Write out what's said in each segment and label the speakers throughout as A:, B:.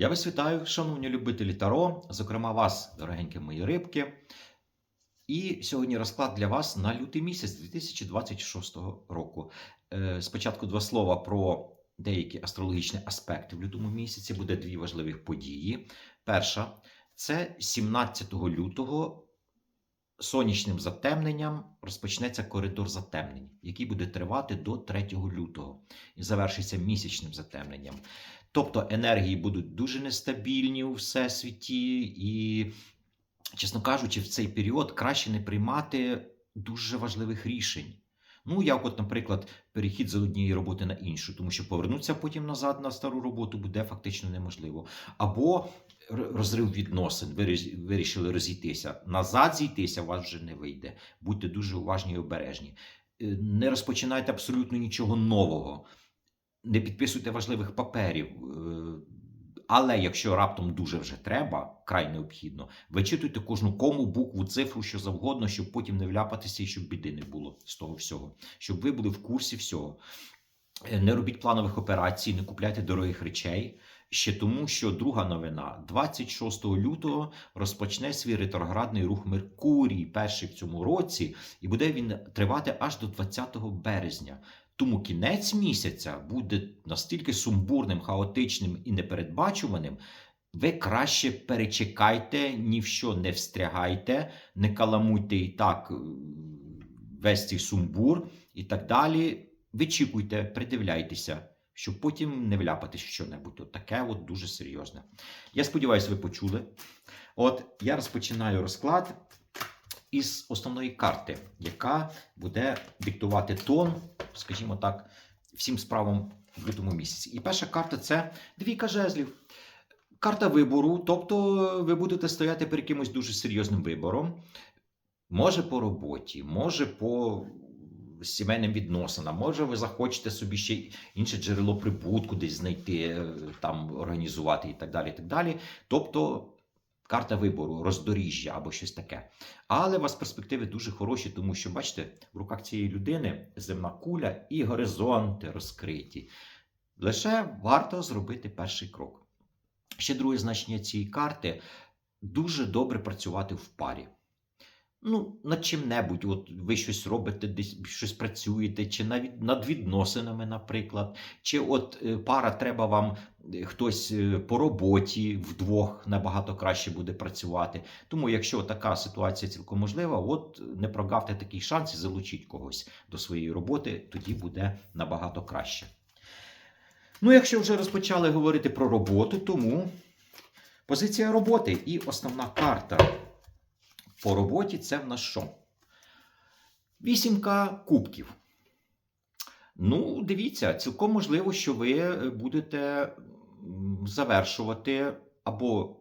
A: Я вас вітаю, шановні любителі Таро, зокрема вас, дорогенькі мої рибки. І сьогодні розклад для вас на лютий місяць 2026 року. Е, Спочатку два слова про деякі астрологічні аспекти в лютому місяці. Буде дві важливі події. Перша це 17 лютого сонячним затемненням розпочнеться коридор затемнень, який буде тривати до 3 лютого і завершиться місячним затемненням. Тобто енергії будуть дуже нестабільні у всесвіті, і, чесно кажучи, в цей період краще не приймати дуже важливих рішень. Ну, як, от, наприклад, перехід з однієї роботи на іншу, тому що повернутися потім назад на стару роботу буде фактично неможливо. Або розрив відносин, ви вирішили розійтися. Назад зійтися вас вже не вийде. Будьте дуже уважні і обережні. Е, Не розпочинайте абсолютно нічого нового не підписуйте важливих паперів. Е, Але якщо раптом дуже вже треба, край необхідно, вичитуйте кожну кому, букву, цифру, що завгодно, щоб потім не вляпатися і щоб біди не було з того всього, щоб ви були в курсі всього. Е, Не робіть планових операцій, не купляйте дорогих речей. Ще тому, що друга новина 26 лютого розпочне свій ретроградний рух Меркурій, перший в цьому році, і буде він тривати аж до 20 березня. Тому кінець місяця буде настільки сумбурним, хаотичним і непередбачуваним. Ви краще перечекайте, ні в що не встрягайте, не каламуйте і так е, весь цей сумбур і так далі. Вичікуйте, придивляйтеся, щоб потім не вляпатись в що-небудь. От таке от дуже серйозне. Я сподіваюся, ви почули. От я розпочинаю розклад із основної карти, яка буде диктувати тон, скажімо так, всім справам в лютому місяці. І перша карта це двійка жезлів. Карта вибору, тобто ви будете стояти перед якимось дуже серйозним вибором. Може по роботі, може по сімейним відносинам, може ви захочете собі ще інше джерело прибутку десь знайти, е, там організувати і так далі. І так далі. Тобто карта вибору, роздоріжжя або щось таке. Але у вас перспективи дуже хороші, тому що, бачите, в руках цієї людини земна куля і горизонти розкриті. Лише варто зробити перший крок. Ще друге значення цієї карти дуже добре працювати в парі. Ну, над чим-небудь, от ви щось робите, десь щось працюєте, чи навіть над відносинами, наприклад, чи от е, пара треба вам е, хтось е, по роботі вдвох набагато краще буде працювати. Тому, якщо така ситуація цілком можлива, от не прогавте такий шанс і залучіть когось до своєї роботи, тоді буде набагато краще. Ну, якщо вже розпочали говорити про роботу, тому позиція роботи і основна карта по роботі це в нас що? Вісімка кубків. Ну, дивіться, цілком можливо, що ви е, будете завершувати або,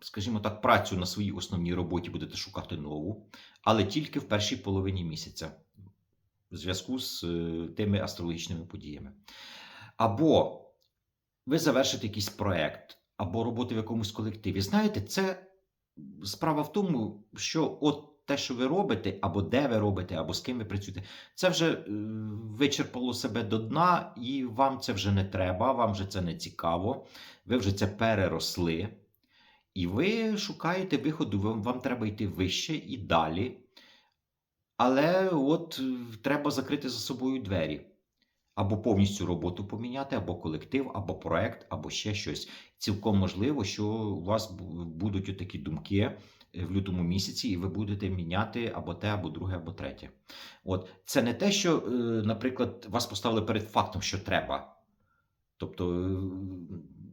A: скажімо так, працю на своїй основній роботі будете шукати нову, але тільки в першій половині місяця в зв'язку з е, тими астрологічними подіями. Або ви завершите якийсь проект, або роботу в якомусь колективі. Знаєте, це справа в тому, що от те, що ви робите, або де ви робите, або з ким ви працюєте, це вже е, вичерпало себе до дна, і вам це вже не треба, вам вже це не цікаво, ви вже це переросли. І ви шукаєте виходу, вам, вам треба йти вище і далі. Але от е, треба закрити за собою двері. Або повністю роботу поміняти, або колектив, або проект, або ще щось. Цілком можливо, що у вас будуть такі думки е, в лютому місяці, і ви будете міняти або те, або друге, або третє. От це не те, що, е, наприклад, вас поставили перед фактом, що треба. Тобто е,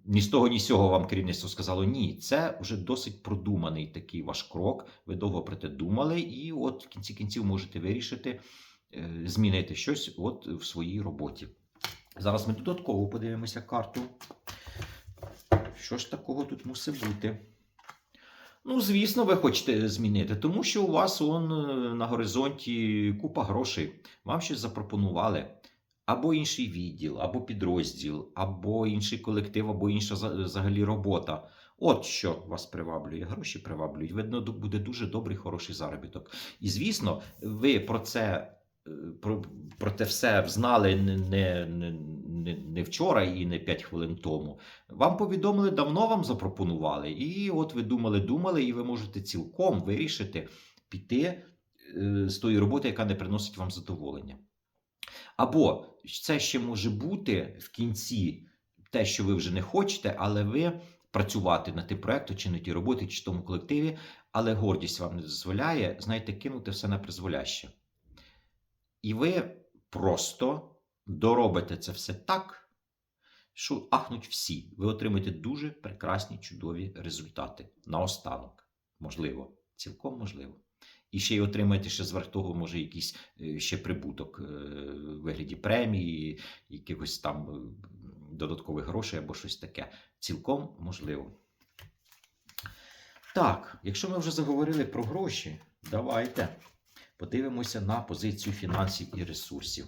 A: ні з того, ні з цього вам керівництво сказало ні. Це вже досить продуманий такий ваш крок. Ви довго про те думали, і от в кінці кінців можете вирішити змінити щось от в своїй роботі. Зараз ми додатково подивимося карту. Що ж такого тут мусить бути? Ну, звісно, ви хочете змінити, тому що у вас он е, на горизонті купа грошей. Вам щось запропонували. Або інший відділ, або підрозділ, або інший колектив, або інша взагалі робота. От що вас приваблює, гроші приваблюють. Видно, буде дуже добрий, хороший заробіток. І звісно, ви про це е, про, про те все знали не, не, не, не, вчора і не 5 хвилин тому. Вам повідомили, давно вам запропонували. І от ви думали, думали, і ви можете цілком вирішити піти е, з тої роботи, яка не приносить вам задоволення. Або це ще може бути в кінці те, що ви вже не хочете, але ви працювати на тим проекту, чи на тій роботі, чи в тому колективі, але гордість вам не дозволяє, знаєте, кинути все на призволяще. І ви просто доробите це все так, що ахнуть всі. Ви отримаєте дуже прекрасні, чудові результати. Наостанок. Можливо, цілком можливо. І ще й отримаєте ще зверх того, може, якийсь е, ще прибуток е, в вигляді премії, якихось там е, додаткових грошей або щось таке. Цілком можливо. Так, якщо ми вже заговорили про гроші, давайте подивимося на позицію фінансів і ресурсів.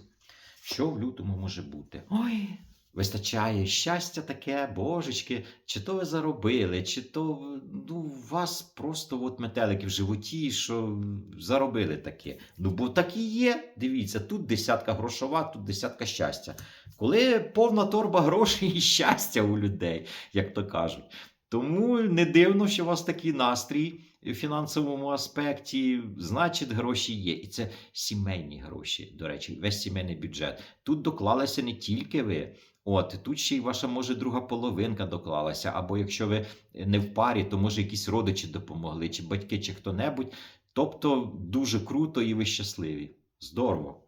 A: Що в лютому може бути? Ой, вистачає щастя таке, божечки, чи то ви заробили, чи то ну, у вас просто от метелики в животі, що заробили таке. Ну, бо так і є. Дивіться, тут десятка грошова, тут десятка щастя. Коли повна торба грошей і щастя у людей, як то кажуть. Тому не дивно, що у вас такий настрій в фінансовому аспекті, значить, гроші є. І це сімейні гроші, до речі, весь сімейний бюджет. Тут доклалися не тільки ви. От тут ще й ваша може друга половинка доклалася. Або якщо ви не в парі, то може якісь родичі допомогли, чи батьки, чи хто-небудь. Тобто дуже круто і ви щасливі. Здорово.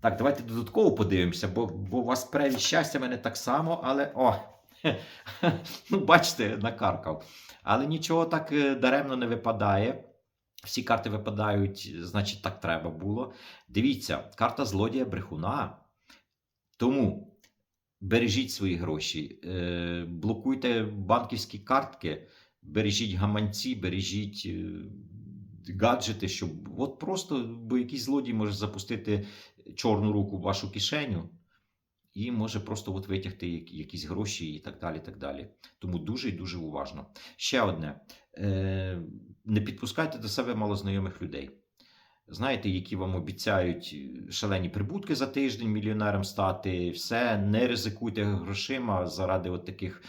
A: Так, давайте додатково подивимося, бо, бо у вас перевід щастя мене так само, але о, ну, бачите, накаркав. Але нічого так е, даремно не випадає. Всі карти випадають, значить, так треба було. Дивіться, карта злодія брехуна. Тому бережіть свої гроші, е, блокуйте банківські картки, бережіть гаманці, бережіть е, гаджети, щоб от просто, бо якийсь злодій може запустити чорну руку в вашу кишеню і може просто от витягти якісь гроші і так далі. так далі. Тому дуже і дуже уважно. Ще одне: Е, не підпускайте до себе малознайомих людей. Знаєте, які вам обіцяють шалені прибутки за тиждень мільйонером стати, все, не ризикуйте грошима заради от таких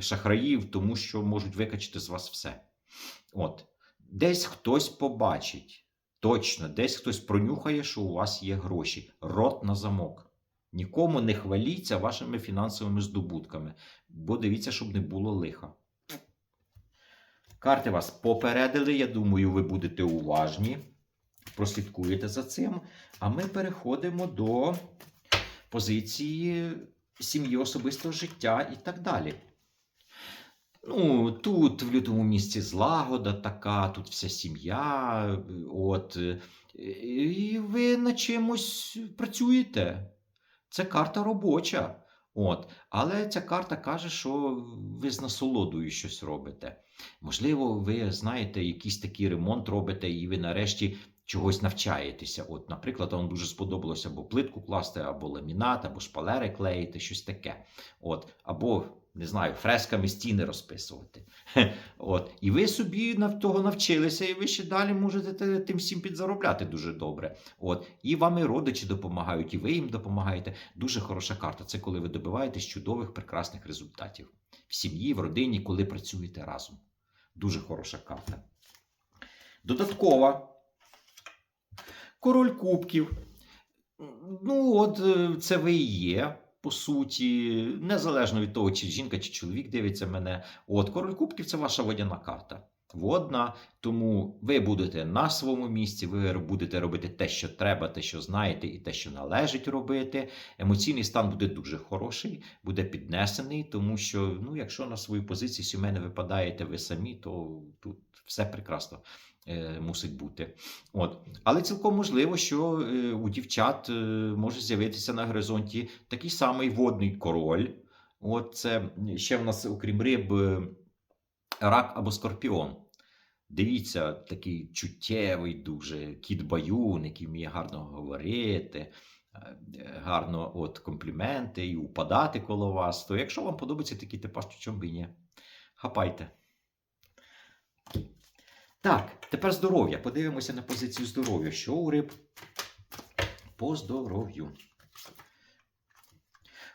A: шахраїв, тому що можуть викачати з вас все. От. Десь хтось побачить, точно, десь хтось пронюхає, що у вас є гроші. Рот на замок. Нікому не хваліться вашими фінансовими здобутками, бо дивіться, щоб не було лиха. Карти вас попередили. Я думаю, ви будете уважні, прослідкуєте за цим. А ми переходимо до позиції сім'ї особистого життя і так далі. Ну, тут в лютому місці злагода така, тут вся сім'я. От, і ви на чимось працюєте. Це карта робоча. От. Але ця карта каже, що ви з насолодою щось робите. Можливо, ви знаєте, якийсь такий ремонт робите, і ви нарешті чогось навчаєтеся. От, наприклад, вам дуже сподобалося або плитку класти, або ламінат, або шпалери клеїти, щось таке. От, або, не знаю, фресками стіни розписувати. От. І ви собі того навчилися, і ви ще далі можете тим всім підзаробляти дуже добре. От. І вам і родичі допомагають, і ви їм допомагаєте. Дуже хороша карта. Це коли ви добиваєтесь чудових, прекрасних результатів в сім'ї, в родині, коли працюєте разом. Дуже хороша карта. Додаткова. Король кубків. Ну, от е, це ви і є, по суті, незалежно від того, чи жінка, чи чоловік дивиться мене. От король кубків це ваша водяна карта. Водна, тому ви будете на своєму місці, ви будете робити те, що треба, те, що знаєте, і те, що належить робити. Емоційний стан буде дуже хороший, буде піднесений, тому що, ну, якщо на свою позицію сімейно випадаєте ви самі, то тут все прекрасно мусить бути. От. Але цілком можливо, що е, у дівчат е, може з'явитися на горизонті такий самий водний король. От це ще в нас, окрім риб, е, рак або скорпіон. Дивіться, такий чуттєвий, дуже кіт баюн, який вміє гарно говорити, е, е, гарно от компліменти і упадати коло вас. То якщо вам подобається такий типаж, то чому б і ні? Хапайте. Так, тепер здоров'я. Подивимося на позицію здоров'я. Що у риб? по здоров'ю.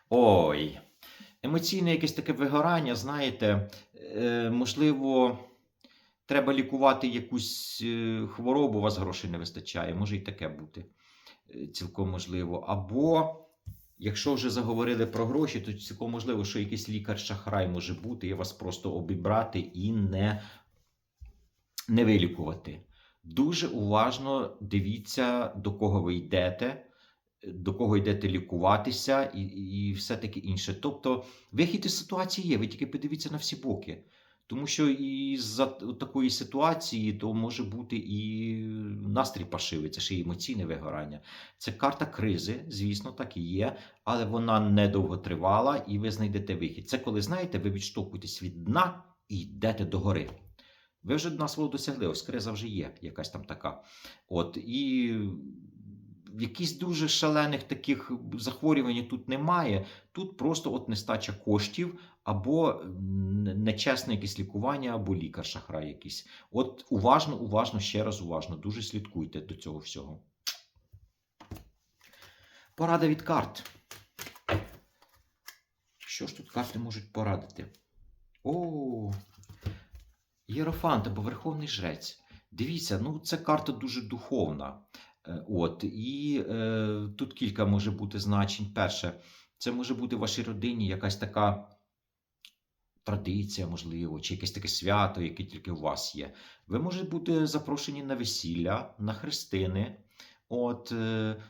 A: Ой, емоційне якесь таке вигорання, знаєте, е, можливо, треба лікувати якусь е, хворобу, у вас грошей не вистачає, може і таке бути. Е, Цілком можливо. Або, якщо вже заговорили про гроші, то цілком можливо, що якийсь лікар-шахрай може бути, і вас просто обібрати і не, не вилікувати. Дуже уважно дивіться, до кого ви йдете, до кого йдете лікуватися, і, і все таке інше. Тобто, вихід із ситуації є, ви тільки подивіться на всі боки. Тому що і за такої ситуації то може бути і настрій пашивий, це ще й емоційне вигорання. Це карта кризи, звісно, так і є, але вона недовго тривала, і ви знайдете вихід. Це коли знаєте, ви відштовхуєтесь від дна і йдете до гори. Ви вже дна свого досягли, ось криза вже є, якась там така. От і якісь дуже шалених таких захворювань тут немає. Тут просто от нестача коштів, або нечесне якесь лікування, або лікар шахрай якийсь. От уважно, уважно, ще раз уважно, дуже слідкуйте до цього всього. Порада від карт. Що ж тут карти можуть порадити? О, Єрофант або Верховний Жрець. Дивіться, ну це карта дуже духовна. Е, От, і е, тут кілька може бути значень. Перше, це може бути в вашій родині якась така традиція, можливо, чи якесь таке свято, яке тільки у вас є. Ви можете бути запрошені на весілля, на хрестини. От, е,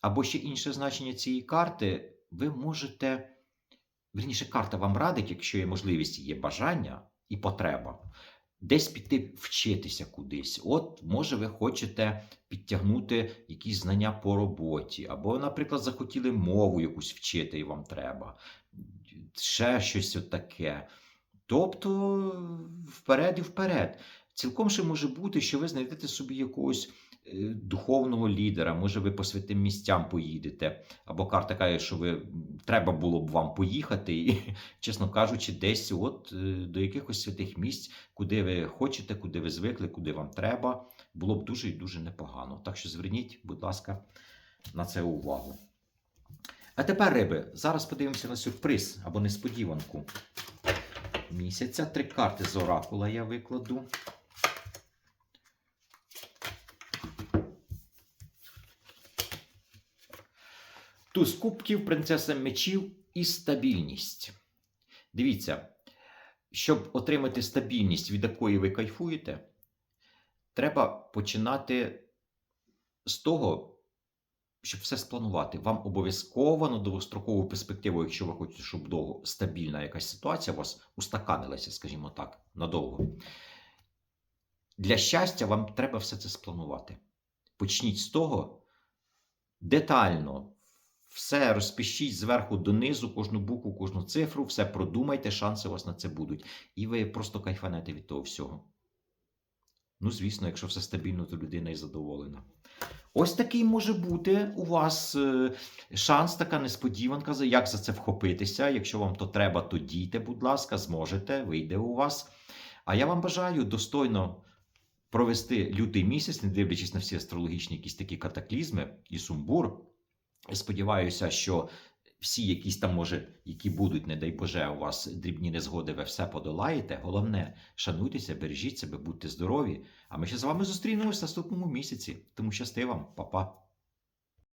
A: або ще інше значення цієї карти, ви можете. Вірніше, карта вам радить, якщо є можливість, є бажання і потреба, десь піти вчитися кудись. От, може, ви хочете підтягнути якісь знання по роботі, або, наприклад, захотіли мову якусь вчити, і вам треба, ще щось таке. Тобто, вперед і вперед. Цілком ще може бути, що ви знайдете собі якогось духовного лідера, може, ви по святим місцям поїдете, або карта каже, що ви треба було б вам поїхати, і, чесно кажучи, десь от е, до якихось святих місць, куди ви хочете, куди ви звикли, куди вам треба, було б дуже і дуже непогано. Так що зверніть, будь ласка, на це увагу. А тепер, риби, зараз подивимося на сюрприз або несподіванку місяця. Три карти з оракула я викладу. Туз кубків, принцеса мечів і стабільність. Дивіться, щоб отримати стабільність, від якої ви кайфуєте, треба починати з того, щоб все спланувати. Вам обов'язково на довгострокову перспективу, якщо ви хочете, щоб довго стабільна якась ситуація у вас устаканилася, скажімо так, надовго. Для щастя, вам треба все це спланувати. Почніть з того детально. Все розпишіть зверху донизу, кожну букву, кожну цифру, все продумайте, шанси у вас на це будуть. І ви просто кайфанете від того всього. Ну, звісно, якщо все стабільно, то людина і задоволена. Ось такий може бути у вас е, шанс, така несподіванка, як за це вхопитися. Якщо вам то треба, то дійте, будь ласка, зможете, вийде у вас. А я вам бажаю достойно провести лютий місяць, не дивлячись на всі астрологічні якісь такі катаклізми і сумбур. Сподіваюся, що всі якісь там, може, які будуть, не дай Боже, у вас дрібні незгоди, ви все подолаєте. Головне, шануйтеся, бережіть себе, будьте здорові. А ми ще з вами зустрінемось в наступному місяці. Тому щасти вам, Па-па.